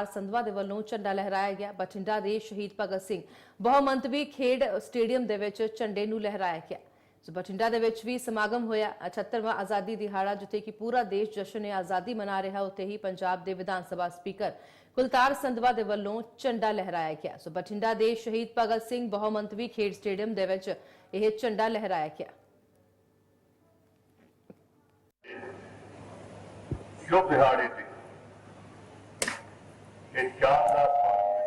ਕੁਲਤਾਰ ਸੰਧਵਾ ਦੇ ਵੱਲੋਂ ਝੰਡਾ ਲਹਿਰਾਇਆ ਗਿਆ। ਬਠਿੰਡਾ ਦੇ ਸ਼ਹੀਦ ਭਗਤ ਸਿੰਘ ਬਹੁਮੰਤਵੀ ਖੇਡ ਸਟੇਡੀਅਮ ਦੇ ਵਿੱਚ ਝੰਡੇ ਨੂੰ ਲਹਿਰਾਇਆ ਗਿਆ। ਸੋ ਬਠਿੰਡਾ ਦੇ ਵਿੱਚ ਵੀ ਸਮਾਗਮ ਹੋਇਆ। 78ਵਾਂ ਆਜ਼ਾਦੀ ਦਿਹਾੜਾ, ਜਿੱਥੇ ਕਿ ਪੂਰਾ ਦੇਸ਼ ਜਸ਼ਨ-ਏ-ਆਜ਼ਾਦੀ ਮਨਾ ਰਿਹਾ, ਉੱਥੇ ਹੀ ਪੰਜਾਬ ਦੇ ਵਿਧਾਨ ਸਭਾ ਸਪੀਕਰ ਕੁਲਤਾਰ ਸੰਧਵਾ ਦੇ ਵੱਲੋਂ ਝੰਡਾ ਲਹਿਰਾਇਆ ਗਿਆ। ਸੋ ਬਠਿੰਡਾ ਦੇ ਸ਼ਹੀਦ ਭਗਤ ਸਿੰਘ ਬਹੁਮੰਤਵੀ ਖੇਡ ਸਟੇਡੀਅਮ ਦੇ ਵਿੱਚ ਇਹ ਝੰਡਾ ਲਹਿਰਾਇਆ ਗਿਆ। ਸ਼ੁਭ ਦਿਹਾੜੇ ਤੇ ਇਹ ਸ਼ਾਨਦਾਰ ਸਮਾਗਮ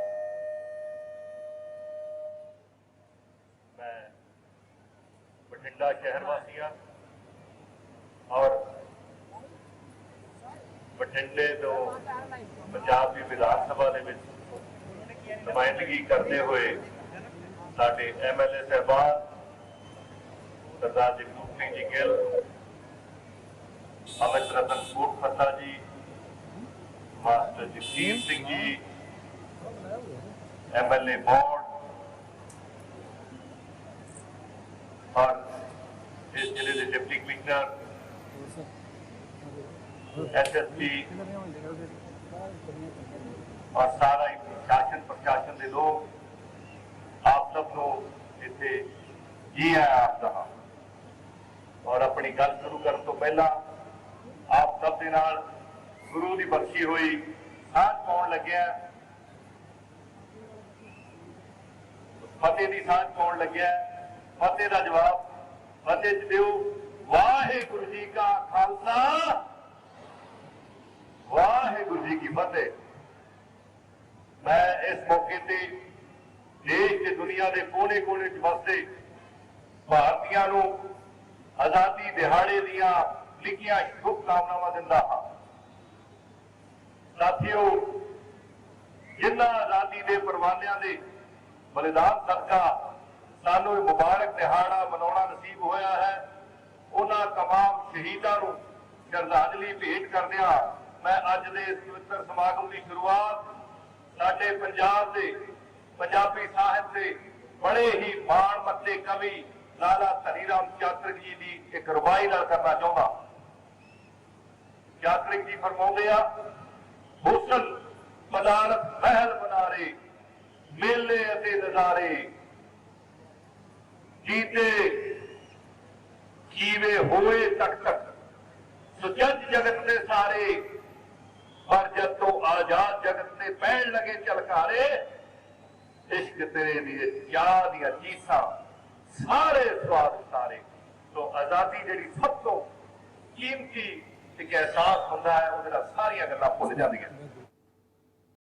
ਮੈਂ ਬਠਿੰਡਾ ਸ਼ਹਿਰ ਵਾਸੀਆਂ ਔਰ ਬਠਿੰਡੇ ਤੋਂ ਪੰਜਾਬ ਦੀ ਵਿਧਾਨ ਸਭਾ ਦੇ ਵਿੱਚ ਨੁਮਾਇੰਦਗੀ ਕਰਦੇ ਹੋਏ ਸਾਡੇ ਐਮਐਲਏ ਸਹਿਬਾਨ ਸਰਦਾਰ ਜਗਰੂਪ ਸਿੰਘ ਜੀ ਗਿੱਲ ਅਮਿਤ ਰਤਨ ਕੋਟ ਫੱਤਾ ਜੀ master Jagjit Singh ji MLA board ਔਰ ਇਸ ਜ਼ਿਲ੍ਹੇ ਦੇ ਡਿਪਟੀ ਕਮਿਸ਼ਨਰ ਐਸਐਸਪੀ ਔਰ ਸਾਰਾ ਹੀ ਸ਼ਾਸਨ ਪ੍ਰਸ਼ਾਸਨ ਦੇ ਲੋਕ ਆਪ ਸਭ ਨੂੰ ਇੱਥੇ ਜੀ ਔਰ ਆਪਣੀ ਗੱਲ ਸ਼ੁਰੂ ਕਰਨ ਤੋਂ ਪਹਿਲਾਂ ਆਪ ਸਭ ਦੇ ਨਾਲ ਗੁਰੂ ਦੀ ਬਖਸ਼ੀ ਹੋਈ, ਸਾਂਝ ਪਾਉਣ ਲੱਗਿਆ। ਫਤਿਹ ਦੀ ਸਾਂਝ ਪਾਉਣ ਲੱਗਿਆ। ਫਤਿਹ ਦਾ ਜਵਾਬ ਫਤਿਹ ਚ ਦਿਓ। ਵਾਹਿਗੁਰੂ ਜੀ ਕਾ ਖਾਲਸਾ। ਵਾਹਿਗੁਰੂ ਜੀ ਕੀ ਫਤਿਹ। ਮੈਂ ਇਸ ਮੌਕੇ ਤੇ ਦੇਸ਼ ਤੇ ਦੁਨੀਆ ਦੇ ਕੋਨੇ-ਕੋਨੇ ਚ ਵਸਦੇ ਭਾਰਤੀਆਂ ਨੂੰ ਆਜ਼ਾਦੀ ਦਿਹਾੜੇ ਦੀਆਂ ਲਿਖੀਆਂ ਸ਼ੁਭ ਕਾਮਨਾਵਾਂ ਦਿੰਦਾ ਹਾਂ। ਸਾਥੀਓ ਜਿਨ੍ਹਾਂ ਆਜ਼ਾਦੀ ਦੇ ਪਰਵਾਨਿਆਂ ਦੇ ਬਲੀਦਾਨ ਸਦਕਾ ਸਾਨੂੰ ਇਹ ਮੁਬਾਰਕ ਦਿਹਾੜਾ ਮਨਾਉਣਾ ਨਸੀਬ ਹੋਇਆ ਹੈ ਉਹਨਾਂ ਤਮਾਮ ਸ਼ਹੀਦਾਂ ਨੂੰ ਸ਼ਰਧਾਂਜਲੀ ਭੇਟ ਕਰਦਿਆਂ ਮੈਂ ਅੱਜ ਦੇ ਇਸ ਪਵਿੱਤਰ ਸਮਾਗਮ ਦੀ ਸ਼ੁਰੂਆਤ ਸਾਡੇ ਪੰਜਾਬ ਦੇ ਪੰਜਾਬੀ ਸਾਹਿਤ ਦੇ ਬੜੇ ਹੀ ਮਾਣ ਮੱਤੇ ਕਵੀ ਲਾਲਾ ਧਨੀਰਾਮ ਚਾਤ੍ਰਿਕ ਜੀ ਦੀ ਇੱਕ ਰਵਾਈ ਨਾਲ ਕਰਨਾ ਚਾਹੁੰਦਾ। ਚਾਤਰਿਕ ਜੀ ਫਰਮਾਉਂਦੇ ਆ, ਹੁਸਨ ਬਦਾਨਤ ਮਹਿਲ ਬਨਾਰੇ ਮੇਲੇ ਅਤੇ ਨਜ਼ਾਰੇ, ਜੀਤੇ ਜੀਵੇ ਹੋਏ ਤੱਕ ਤੱਕ ਸੁਜੱਜ ਜਗਤ ਦੇ ਸਾਰੇ ਪਰ ਜਦ ਤੋਂ ਆਜ਼ਾਦ ਜਗਤ ਤੇ ਪਹਿਣ ਲਗੇ ਚਲਕਾਰੇ ਇਸ਼ਕ ਤੇਰੇ ਦੀ ਚਾਹ ਦੀਆਂ ਚੀਸਾਂ ਸਾਰੇ ਸਵਾਦ ਸਾਰੇ ਤੋਂ ਆਜ਼ਾਦੀ ਜਿਹੜੀ ਸਭ ਤੋਂ ਕੀਮਤੀ ਇੱਕ ਅਹਿਸਾਸ ਹੁੰਦਾ ਹੈ ਉਹਦੇ ਨਾਲ ਸਾਰੀਆਂ ਗੱਲਾਂ ਭੁੱਲ ਜਾਂਦੀਆਂ